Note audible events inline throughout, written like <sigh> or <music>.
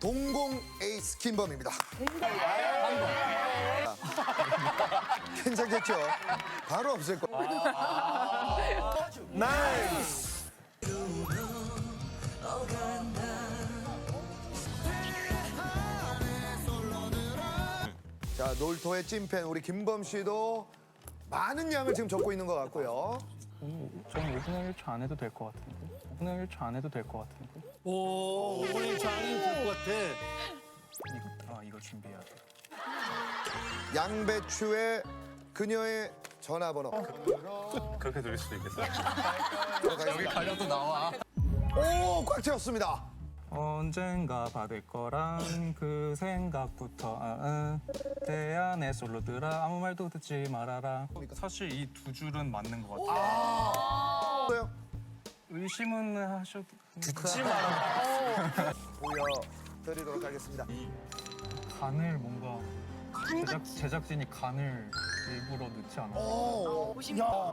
동공 에이스 김범입니다. 괜찮겠죠? 바로 없을 거. 나이스. 자 놀토의 찐팬 우리 김범 씨도 많은 양을 지금 적고 있는 것 같고요. 저는 5분의 1초 안 해도 될 것 같은데. 5분의 1초 안 해도 될 것 같은데. 오, 오늘 <laughs> 장이 될것 같아. 이거, 아, 이거 준비해야 돼. 양배추의 그녀의 전화번호. 그렇게 들릴 수도 있겠어. 여기 가려도 나와. 오, 꽉 채웠습니다. 언젠가 받을 거란 그 생각부터 아, 아, 대안의 솔로들아 아무 말도 듣지 말아라 사실 이 두 줄은 맞는 것 같아요 또요. 의심은 하셔도 듣지 말아라 보여드리도록 하겠습니다. 간을 뭔가 제작, 제작진이 간을 일부러 넣지 않아 오,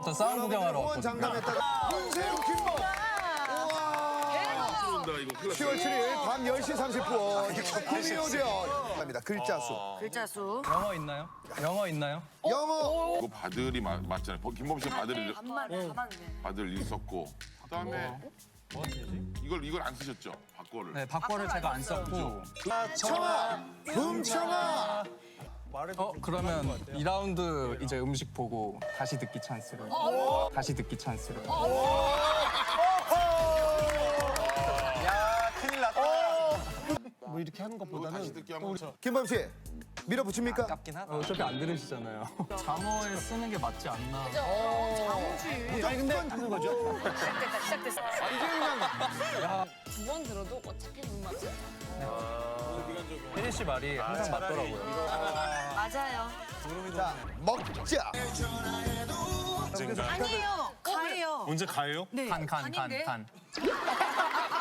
저 싸움 구경하러 후원 왔거든요 장담했다가 문세윤 김범. 우와. 10월 7일 밤 10시 30분 구미호대요. 합니다. 글자 수. 글자 수. 영어 있나요? 영어 있나요? 영어. 이거 바들이 맞, 맞잖아요. 버- 김범 씨가 바들을 다 맞네. 바들 읽었고 그다음에 뭐 되지? 이걸 이걸 안 쓰셨죠? 바꿔를. 네 바꿔를 제가 안 썼고 청아. 훔청아. 어 그러면 2라운드 이제 음식 보고 다시 듣기 찬스를 다시 듣기 찬스를 뭐 이렇게 하는 것보다는. 김범 씨. 밀어붙입니까? 어, 어차피 안 들으시잖아요 <laughs> 잠어에 쓰는 게 맞지 않나 아니 근데 하는 거죠. 시작됐다, 시작됐어. 두 번 들어도 어차피 못 맞아. 혜리 씨 말이 항상 맞더라고요 맞아요. 자, 먹자. 아니에요. 가예요. 언제 가요? 네. 간간 아닌데? 간 <laughs>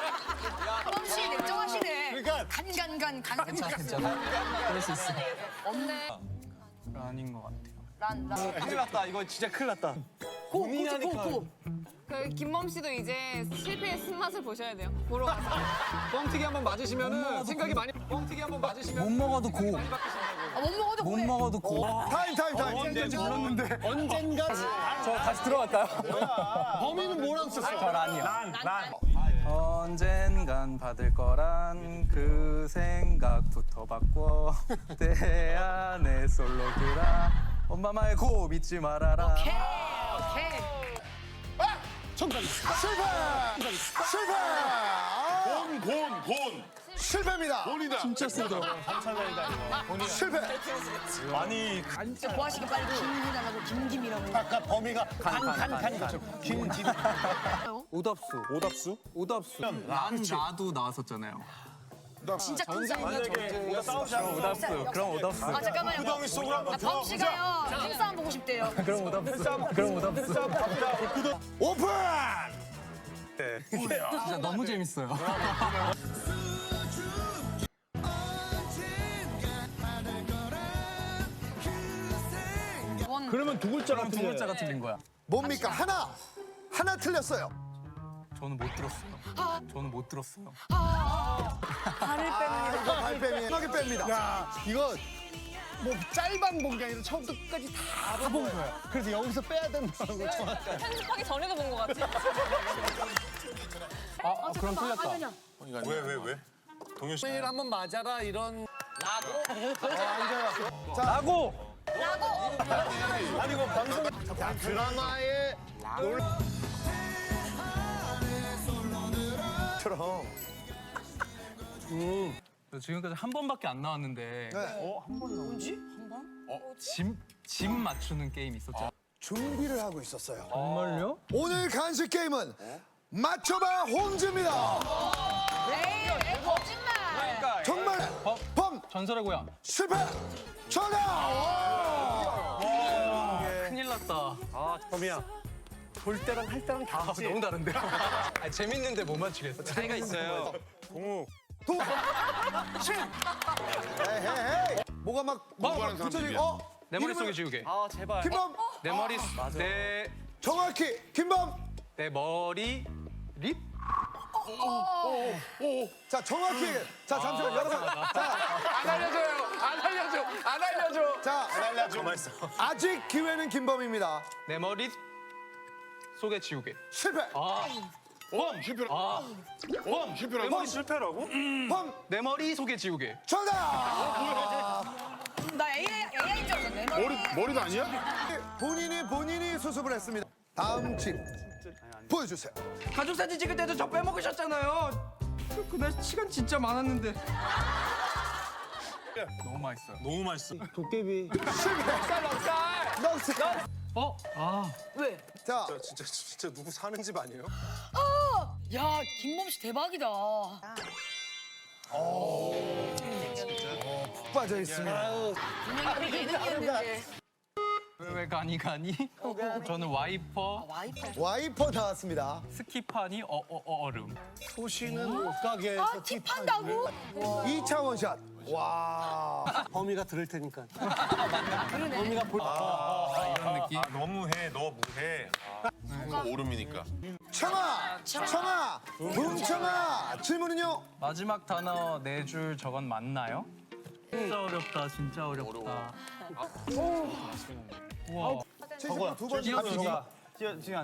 냉정하시네. 그러니까 간간간 간. 그럴 수 있어 없네. 아닌 것 같아요 란 란. 큰일 났다. 이거 진짜 큰일 났다. 고 고 고 고. 그 김범 씨도 이제 실패의 쓴맛을 보셔야 돼요. 보러 가서. <laughs> 뻥튀기 한번 맞으시면은 생각이 많이 뻥튀기 한번 맞으시면 못 먹어도 고못 아, 못 먹어도 고래. 먹어도 고 타임 타임 타임. 언젠지 몰랐는데 언젠가 저 다시 들어갈까요? 범인은 뭐라고 썼어? 저 란이요 난, 난. 언젠간 받을 거란 그 생각부터 바꿔 <laughs> 내 안에 솔로들아 엄마 말고 믿지 말아라 오케이 오케이. 정답. 실패. 실패. 실패입니다. 곤이다. 진짜 쓰더 실패. 아니 진짜 보아씨가 빨리 김이라고 김김이라고. 아까 범이가 간간간 김김. 오답수 오답수? 오답수 난 나도 나왔었잖아요 진짜. 우리가 싸우자. 오답수 그럼 오답수 아 잠깐만요. 구덩이 속으로 한번 아, 범씨가요. 힘싸움 보고 싶대요. <laughs> 그럼 오답수 그럼 오답수 오픈. 진짜 너무 재밌어요 <laughs> 그러면 두 글자가 그럼 두. 글자가 틀린 거야 뭡니까? 하나. 하나 틀렸어요. 저는 못 들었어요 저는 못 들었어요 발을 뺍니다. 이거 발뺌이 음악에 뺍니다. 야 이거 뭐 짤방 본 게 아니라 처음부터 끝까지 다 본 거야. 그래서 여기서 빼야 된다고 정확하게. 편집하기 전에도 본 것 같아. 아, 아 그럼 틀렸다 왜 왜 왜? 동현 씨. 매일 한번 맞아라 이런. 나고 아니 이거 방송 드라마에 처럼. 저 지금까지 한 번밖에 안 나왔는데 네. 짐, 짐 맞추는 게임 있었죠 준비를 하고 있었어요. 정말요? 오늘 간식 게임은 맞춰봐 홈즈입니다. 에이 에이 거짓말. 정말 범 전설의 고향 실패. 정답. 큰일 났다 범이야. 볼 때랑 할 때랑 아, 다르지. 너무 다른데? <laughs> 아니, 재밌는데 못 맞추겠어. 차이가 있어요. 동욱. 에헤이. 뭐가 막 뭐, 공부하는 붙여지고 사람들이야. 어? 내 머릿속에 이름을- 지우개. 아 제발. 김범 내 머리, 내, 정확히 김범. 내 머리, 립? 자, 정확히. 얘기해. 자, 잠시만, 아. 여러분. 자, 안 알려줘요. 안 알려줘. 안 알려줘. 자, 날라 가만 있어. 아직 기회는 김범입니다. 내 머리 속에 지우개. 실패. 아. 어, 웜 실패라. 웜 실패라. 웜 실패라고? 범, 음. 내 머리 속에 지우개. 정답! 나 AI, AI인 줄 알았네. 머리 머리도 아니야? 본인이 본인이 수습을 했습니다. 다음 팀. 보여주세요. 가족 사진 찍을 때도 저 빼먹으셨잖아요. 그날 시간 진짜 많았는데. 너무 맛있어요. 너무 맛있어. 넉살. 어? 아. 왜? 자, 진짜 진짜 누구 사는 집 아니에요? 야 김범 씨 대박이다. 빠져 있습니다. 분명히 예능이었는데. 왜, 왜 가니 가니? 저는 와이퍼, 와이프. 와이퍼 나왔습니다. 스키파니, 어, 어, 어, 얼음. 소시는 옷가게에서 아, 팁 한다고? 이차원 샷. 와. <laughs> 범이가 들을 테니까. 이런 느낌. 아, 너무해. 너 무해. 오름이니까. 청아, 청아, 붕청아. 질문은요? 마지막 단어 네 줄 저건 맞나요? 진짜 어렵다, 진짜 어렵다. 우와, 79번 띄어쓰기. 갑니다.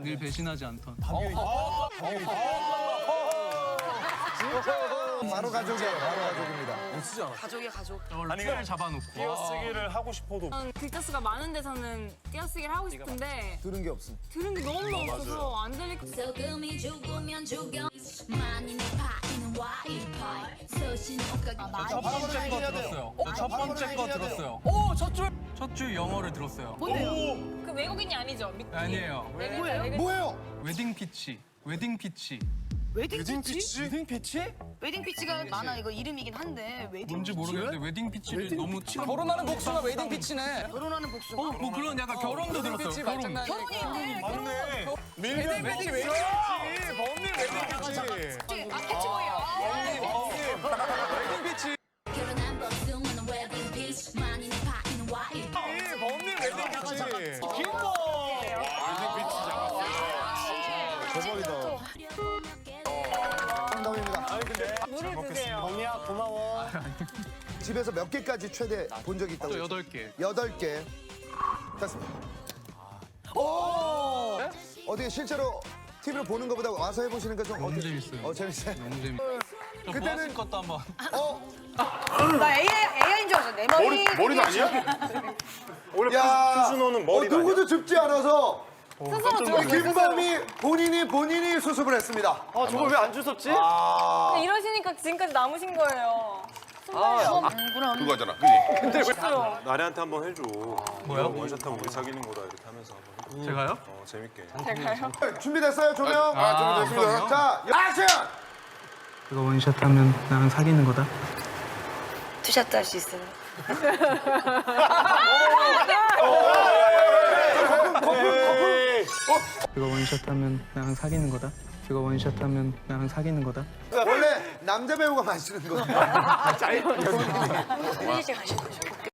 늘 배신하지 않던. 바로 가족이에요. 바로 가족입니다. 가족이야 가족. 저걸로 틀을 잡아놓고. 띄어쓰기를 하고 싶어도 글자 수가 많은 데서는 띄어쓰기를 하고 싶은데 들은 게 없음. 들은 게 너무 없어서 안 들릴 것 소금이 죽으면 죽여 많이 내 파 옷가게 첫 번째 거 들었어요. 저첫 번째 거 들었어요. 오, 첫 줄. 첫 줄 영어를 들었어요. 그 외국인이 아니죠? 미- 아니에요. 뭐예요? 뭐예요? 웨딩 피치. 웨딩 피치. 웨딩 피치? 웨딩 피치? 웨딩 피치가 많아 이거 이름이긴 한데 웨딩 뭔지 모르겠는데 웨딩 피치를 너무 결혼하는 복숭아 웨딩 피치네. 결혼하는 복숭아. 어, 뭐 그런 약간 결혼도 들었어요. 결혼. 결혼이 있네. 결혼. 밀면 웨딩 웨딩 피치. 범님 웨딩 피치. 아 캐치보이야. 범이야 고마워. 집에서 몇 개까지 최대 본 적이 있다고? 저 여덟 개. 여덟 개. 됐습니다. 오! 어떻게 실제로 TV로 보는 것보다 와서 해보시는 거좀 너무? 재밌어요. 어, 재밌어요. 너무 재밌어. 저 그때는- 보았을 것도 한번. 어, 나 AI AI인 줄 알았어. 내 머리. 머리 머리도 아니야? <laughs> 원래 야, 수준호는 어, 머리가 누구도 줍지 않아서 스스로 우리 주었어요. 김범이 본인이 본인이 수습을 했습니다. 아 저걸 왜 안 주웠지? 근데 이러시니까 지금까지 남으신 거예요. 그거잖아. 그지? 나래한테 한번 해줘. 뭐요? 원샷하고 우리 사귀는 거다 이렇게 하면서 한번 해줘. 제가요? 어 재밌게. 제가요? 준비됐어요, 조명? 아, 준비됐습니다. 자, 액션! 그거 원샷하면 나랑 사귀는 거다. 투샷도 할 수 있어요. 그거 원샷하면 나랑 사귀는 거다. 그거 원샷하면 나랑 사귀는 거다. 원래 남자 배우가 마시는 거예요. 휴지 씨 가시죠.